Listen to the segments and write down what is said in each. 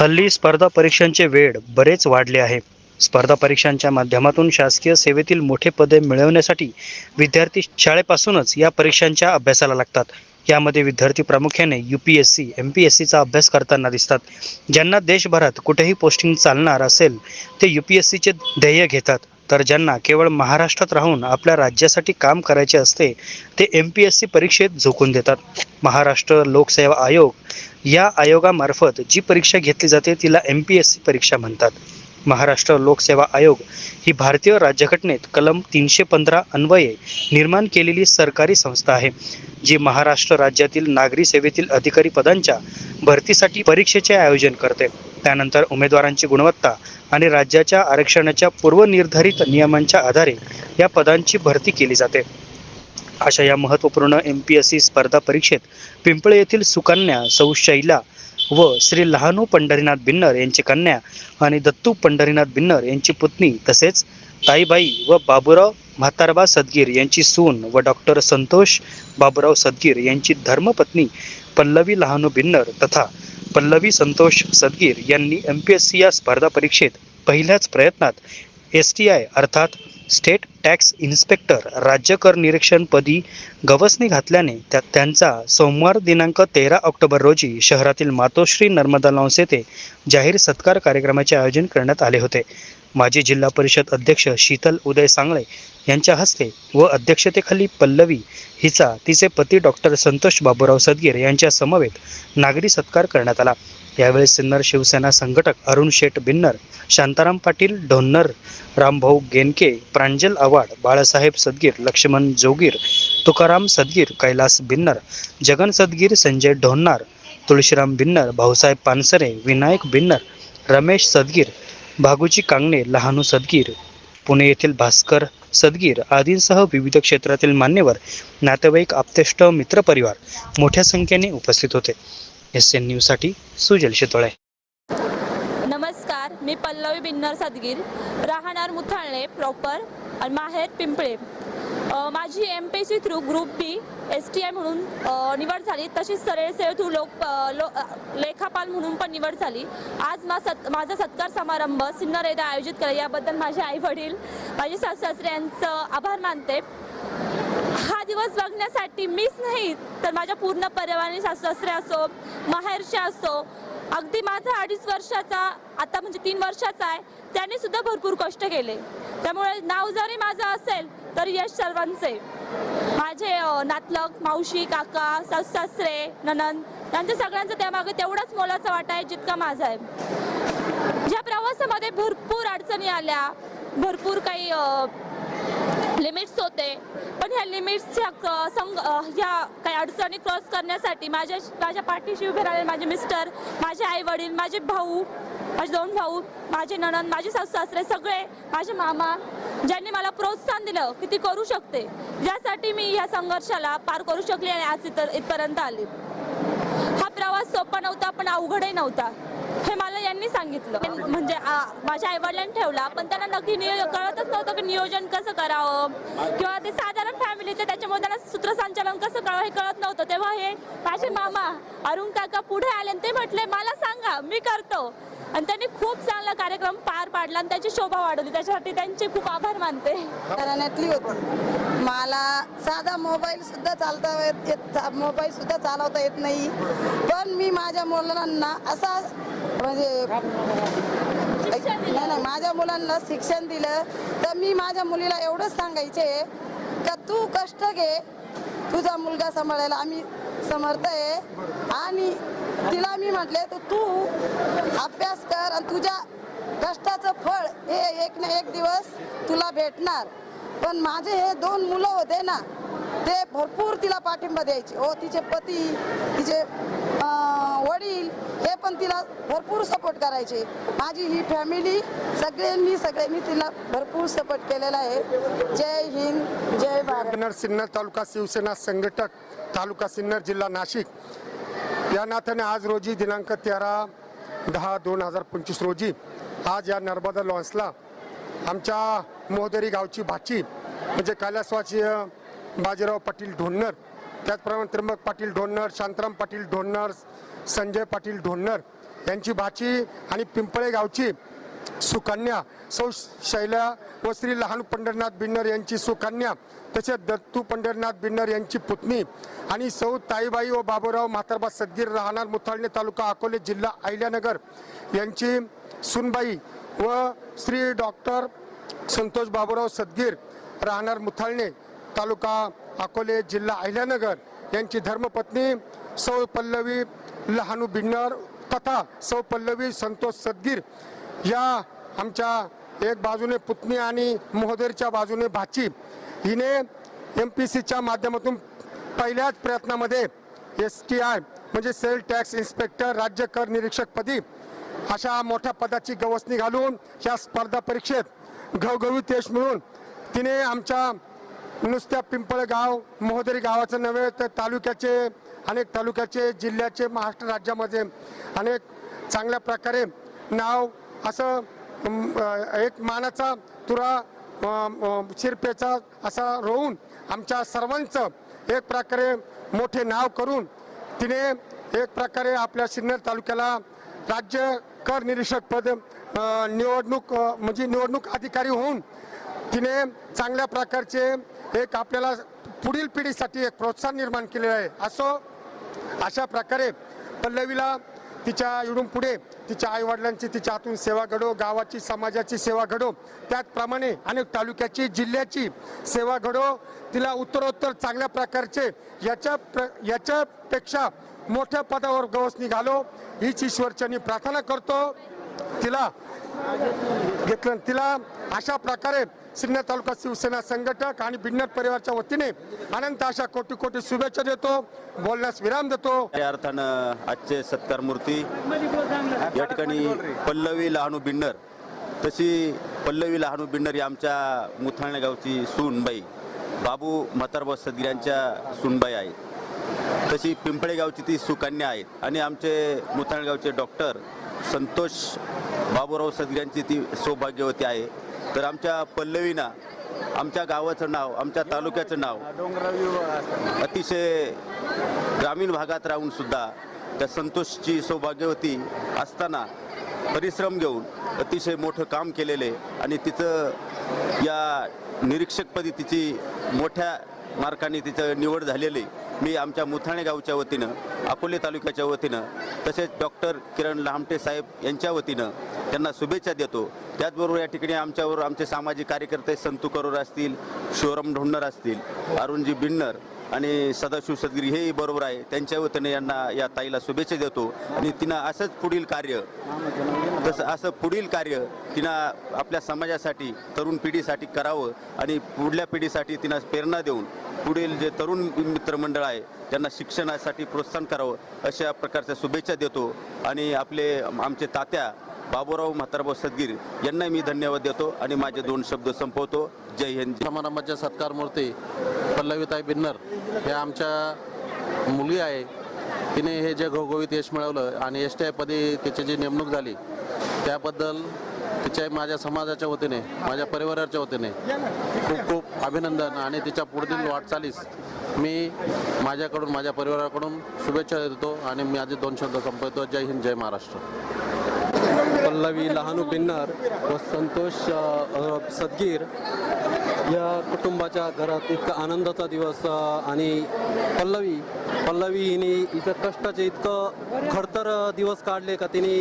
हल्ली स्पर्धा परीक्षांचे वेळ बरेच वाढले आहे. स्पर्धा परीक्षांच्या माध्यमातून शासकीय सेवेतील मोठे पदे मिळवण्यासाठी विद्यार्थी शाळेपासूनच या परीक्षांच्या अभ्यासाला लागतात. यामध्ये विद्यार्थी प्रामुख्याने U P S C M P S सीचा अभ्यास करताना दिसतात. ज्यांना देशभरात कुठेही पोस्टिंग चालणार असेल ते यू पी एस सीचे ध्येय घेतात. तर ज्यांना केवळ महाराष्ट्रात राहून आपल्या राज्यासाठी काम करायचे असते ते एम पी एस सी परीक्षेत झोकून देतात. महाराष्ट्र लोकसेवा आयोग या आयोगामार्फत जी परीक्षा घेतली जाते तिला एम पी एस सी परीक्षा म्हणतात. महाराष्ट्र लोकसेवा आयोग ही भारतीय राज्यघटनेत कलम तीनशे पंधरा अन्वये निर्माण केलेली सरकारी संस्था आहे जी महाराष्ट्र राज्यातील नागरी सेवेतील अधिकारी पदांच्या भरतीसाठी परीक्षेचे आयोजन करते. त्यानंतर उमेदवारांची गुणवत्ता आणि राज्याच्या आरक्षणाच्या पूर्वनिर्धारित नियमांच्या आधारे या पदांची भरती केली जाते. अशा या महत्त्वपूर्ण एम पी एस सी स्पर्धा परीक्षेत पिंपळे येथील सुकन्या सौ शैला व श्री लहानू पंढरीनाथ बिन्नर यांची कन्या आणि दत्तू पंढरीनाथ बिन्नर यांची पुतणी तसेच ताईबाई व बाबूराव म्हातारबा सदगीर यांची सून व डॉक्टर संतोष बाबूराव सदगीर यांची धर्मपत्नी पल्लवी लहानू बिन्नर तथा पल्लवी संतोष सदगीर यांनी एम पी एस सी या स्पर्धा परीक्षेत पहिल्याच प्रयत्नात एस टी आय अर्थात स्टेट टॅक्स इन्स्पेक्टर राज्य कर निरीक्षणपदी गवसने घातल्याने त्या त्यांचा सोमवार दिनांक तेरा ऑक्टोबर रोजी शहरातील मातोश्री नर्मदा लॉन्स येथे जाहीर सत्कार कार्यक्रमाचे आयोजन करण्यात आले होते. माजी जिल्हा परिषद अध्यक्ष शीतल उदय सांगळे यांच्या हस्ते व अध्यक्षतेखाली पल्लवी हिचा तिचे पती डॉक्टर संतोष बाबूराव सदगीर यांच्या समवेत नागरी सत्कार करण्यात आला. यावेळी सिन्नर शिवसेना संघटक अरुण शेठ बिन्नर शांताराम पाटील ढोन्नर रामभाऊ गेनके प्रांजल आव्हाड बाळासाहेब सदगीर लक्ष्मण जोगीर तुकाराम सदगीर कैलास बिन्नर जगन सदगीर संजय ढोन्नार तुळशीराम बिन्नर भाऊसाहेब पानसरे विनायक बिन्नर रमेश सदगीर भागुजी कांगणे लहानू सदगीर पुणे येथील भास्कर सदगीर आदींसह विविध क्षेत्रातील मान्यवर नातेवाईक आप्तेष्ट मित्रपरिवार मोठ्या संख्येने उपस्थित होते. एस एन न्यूजसाठी सुजल शितोळे. नमस्कार मी पल्लवी बिन्नर सदगीर. राहणार मुथाळणे प्रॉपर आणि माहेर पिंपळे. माझी M P C through group B S T I म्हणून निवड झाली. तशीच सरळ सेवे थ्रू लोक लो लेखापाल म्हणून पण निवड झाली. आज मा सत् माझा सत्कार समारंभ सिन्नर येथे आयोजित केला. याबद्दल माझे आई वडील माझे सासू सासरे यांचं आभार मानते. हा दिवस बघण्यासाठी मीच नाही तर माझ्या पूर्ण परिवाराने सासू सासरे असो माहेरचे असो अगदी माझा अडीच वर्षाचा आता म्हणजे तीन वर्षाचा आहे त्याने सुद्धा भरपूर कष्ट केले. त्यामुळे नाव जरी माझं असेल तर यश सर्वांचे. माझे नातलग मावशी काका सासू सासरे ननंद त्यांच्या सगळ्यांचा त्यामागे तेवढाच मोलाचा वाटा आहे जितका माझा आहे. या प्रवासामध्ये भरपूर अडचणी आल्या भरपूर काही लिमिट्स होते. पण ह्या लिमिट्सच्या क- संग ह्या काही अडचणी क्रॉस करण्यासाठी माझ्या माझ्या पाठीशी उभे राहिले माझे मिस्टर माझे आई वडील माझे भाऊ माझे दोन भाऊ माझे नणंद माझे सासू सासरे सगळे माझे मामा ज्यांनी मला प्रोत्साहन दिलं की ती करू शकते. ज्यासाठी मी या संघर्षाला पार करू शकले आणि आज इथं इथपर्यंत आले. हा प्रवास सोपा नव्हता पण अवघडही नव्हता. हे मला यांनी सांगितलं. म्हणजे आ, माझ्या आईवडिलांनी ठेवला पण त्यांना नक्की नियो कळतच नव्हतं की नियोजन कसं करावं. किंवा ते साधारण फॅमिलीचे त्याच्यामुळे त्यांना सूत्रसंचालन कसं करावं हे कळत नव्हतं. तेव्हा हे माझे मामा अरुण काका पुढे आले आणि ते म्हटले मला सांगा मी करतो. आणि त्यांनी खूप चांगला कार्यक्रम पार पाडला आणि त्याची शोभा वाढवली. त्याच्यासाठी त्यांचे खूप आभार मानते. घराण्यातली होती. मला साधा मोबाईल सुद्धा चालता येत येत मोबाईल सुद्धा चालवता येत नाही. पण मी माझ्या मुलांना असा म्हणजे नाही नाही माझ्या मुलांना शिक्षण दिलं तर मी माझ्या मुलीला एवढंच सांगायचे का तू कष्ट घे तुझा मुलगा सांभाळायला आम्ही समर्थ आहे. आणि तिला मी म्हटले तर तू अभ्यास कर आणि तुझ्या कष्टाचं फळ हे एक ना एक दिवस तुला भेटणार. पण माझे हे दोन मुलं होते ना ते भरपूर तिला पाठिंबा द्यायचे. हो तिचे पती तिचे वडील हे पण तिला भरपूर सपोर्ट करायचे. माझी ही फॅमिली सगळ्यांनी सगळ्यांनी तिला भरपूर सपोर्ट केलेला आहे. जय हिंद जय भारत. सिन्नर तालुका शिवसेना संघटक तालुका सिन्नर जिल्हा नाशिक. या नात्याने आज रोजी दिनांक तेरा दहा दोन हजार पंचवीस रोजी आज या नर्मदा लॉन्सला आमच्या मोहदरी गावची भाची म्हणजे कैलासवाची बाजीराव पाटील ढोन्नर त्याचप्रमाणे त्र्यंबक पाटील ढोन्नर शांताराम पाटील ढोन्नर संजय पाटील ढोन्नर यांची भाची आणि पिंपळे गावची सुकन्या सौ शैला व श्री लहान पंढरनाथ बिन्नर यांची सुकन्या तसेच दत्तू पंढरनाथ बिन्नर यांची पुतणी आणि सौ ताईबाई व बाबूराव म्हातारबा सदगीर राहणार मुथाळणे तालुका अकोले जिल्हा अहिल्यानगर यांची सुनबाई व श्री डॉक्टर संतोष बाबूराव सदगीर राहणार मुथाळणे तालुका अकोले जिल्हा अहिल्यानगर यांची धर्मपत्नी सौ पल्लवी लहानू बिन्नर तथा सौ पल्लवी संतोष सदगीर या आमच्या एक बाजूने पुतणी आणि महोदरच्या बाजूने भाची. हिने एम पी सीच्या माध्यमातून पहिल्याच प्रयत्नामध्ये एस टी आय म्हणजे सेल टॅक्स इन्स्पेक्टर राज्य कर निरीक्षकपदी अशा मोठ्या पदाची गवसणी घालून या स्पर्धा परीक्षेत घवघवीत यश मिळून तिने आमच्या नुसत्या पिंपळगाव महोदरी गावाचं नव्हे तर तालुक्याचे अनेक तालुक्याचे जिल्ह्याचे महाराष्ट्र राज्यामध्ये अनेक चांगल्या प्रकारे नाव असं एक मानाचा तुरा शिरपेचा असा रोवून आमच्या सर्वांचं एक प्रकारे मोठे नाव करून तिने एक प्रकारे आपल्या सिन्नर तालुक्याला राज्य कर निरीक्षक पद निवडणूक म्हणजे निवडणूक अधिकारी होऊन तिने चांगल्या प्रकारचे एक आपल्याला पुढील पिढीसाठी एक प्रोत्साहन निर्माण केलेलं आहे. असो अशा प्रकारे पल्लवीला तिच्या इडून पुढे तिच्या आईवडिलांची तिच्या हातून सेवा घडो गावाची समाजाची सेवा घडो. त्याचप्रमाणे अनेक तालुक्याची जिल्ह्याची सेवा घडो. तिला उत्तरोत्तर चांगल्या प्रकारचे याच्या प्र याच्यापेक्षा मोठ्या पदावर गवस निघालो हीच ईश्वरचरणी प्रार्थना करतो. तिला घेतलं. तिला अशा प्रकारे सिन्नर तालुका शिवसेना संघटक आणि बिन्नर परिवारच्या वतीने अनंत अशा कोटी कोटी शुभेच्छा देतो बोलण्यास विराम देतो. या अर्थानं आजचे सत्कार मूर्ती या ठिकाणी पल्लवी लहानू बिन्नर तशी पल्लवी लहानू बिन्नर ही आमच्या मुथाळणे गावची सूनबाई बाबू म्हातारबा सदगीर सूनबाई आहेत. तशी पिंपळे गावची ती सुकन्या आहेत. आणि आमचे मुथाळ गावचे डॉक्टर संतोष बाबूराव सदग्यांची ती सौभाग्यवती आहे. तर आमच्या पल्लवीना आमच्या गावाचं नाव आमच्या तालुक्याचं नाव अतिशय ग्रामीण भागात राहून सुद्धा त्या संतोषची सौभाग्यवती असताना परिश्रम घेऊन अतिशय मोठं काम केलेले आणि तिचं या निरीक्षकपदी तिची मोठ्या मार्काने तिचं निवड झालेली मी आमच्या मुथाणे गावच्या वतीनं अकोले तालुक्याच्या वतीनं तसेच डॉक्टर किरण लहामटे साहेब यांच्या वतीनं त्यांना शुभेच्छा देतो. त्याचबरोबर या ठिकाणी आमच्यावर आमचे सामाजिक कार्यकर्ते संतू करोर असतील शिवराम ढोंडर असतील अरुणजी बिन्नर आणि सदाशिव सदगिरी हेही बरोबर आहे. त्यांच्या वतीने यांना या ताईला शुभेच्छा देतो. आणि तिनं असंच पुढील कार्य तसं असं पुढील कार्य तिनं आपल्या समाजासाठी तरुण पिढीसाठी करावं आणि पुढल्या पिढीसाठी तिनं प्रेरणा देऊन पुढील जे तरुण मित्रमंडळ आहे त्यांना शिक्षणासाठी प्रोत्साहन करावं अशा प्रकारच्या शुभेच्छा देतो. आणि आपले आमचे तात्या बाबूराव म्हातारभाऊ सदगीर यांना मी धन्यवाद देतो आणि माझे दोन शब्द संपवतो. जय हिंद. समारंभाच्या सत्कार मूर्ती पल्लवीताई बिन्नर हे आमच्या मुली आहे. तिने हे जे घवघवीत यश मिळवलं आणि एस टी आयपदी तिची जी नेमणूक झाली त्याबद्दल तिच्या माझ्या समाजाच्या वतीने माझ्या परिवाराच्या वतीने खूप खूप अभिनंदन आणि तिच्या पुढील वाटचालीस मी माझ्याकडून माझ्या परिवाराकडून शुभेच्छा देतो आणि मी माझे दोन शब्द संपवतो. जय हिंद जय महाराष्ट्र. पल्लवी लहानू बिन्नर व संतोष सदगीर या कुटुंबाच्या घरात इतका आनंदाचा दिवस आणि पल्लवी पल्लवी हिने इथं कष्टाचे इतकं खडतर दिवस काढले का तिने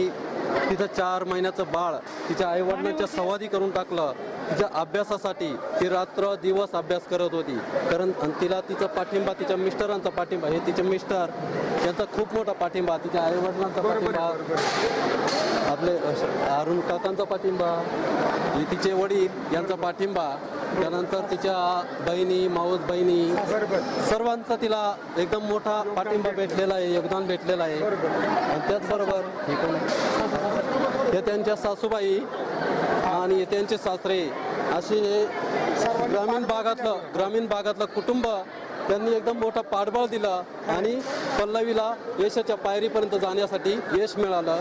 तिथं चार महिन्याचं बाळ तिच्या आईवडिलांच्या संवादी करून टाकलं. तिच्या अभ्यासासाठी ती रात्र दिवस अभ्यास करत होती. कारण आणि तिला तिचा पाठिंबा तिच्या मिस्टरांचा पाठिंबा हे तिचे मिस्टर यांचा खूप मोठा पाठिंबा तिच्या आईवडिलांचा पाठिंबा आपले अरुण काकांचा पाठिंबा हे तिचे वडील यांचा पाठिंबा त्यानंतर तिच्या बहिणी माऊस बहिणी सर्वांचा तिला एकदम मोठा पाठिंबा भेटलेला आहे योगदान भेटलेलं आहे. आणि त्याचबरोबर हे त्यांच्या सासूबाई आणि त्यांचे सासरे असे हे ग्रामीण भागातलं ग्रामीण भागातलं कुटुंब त्यांनी एकदम मोठा पाठबळ दिला आणि पल्लवीला यशाच्या पायरीपर्यंत जाण्यासाठी यश मिळालं.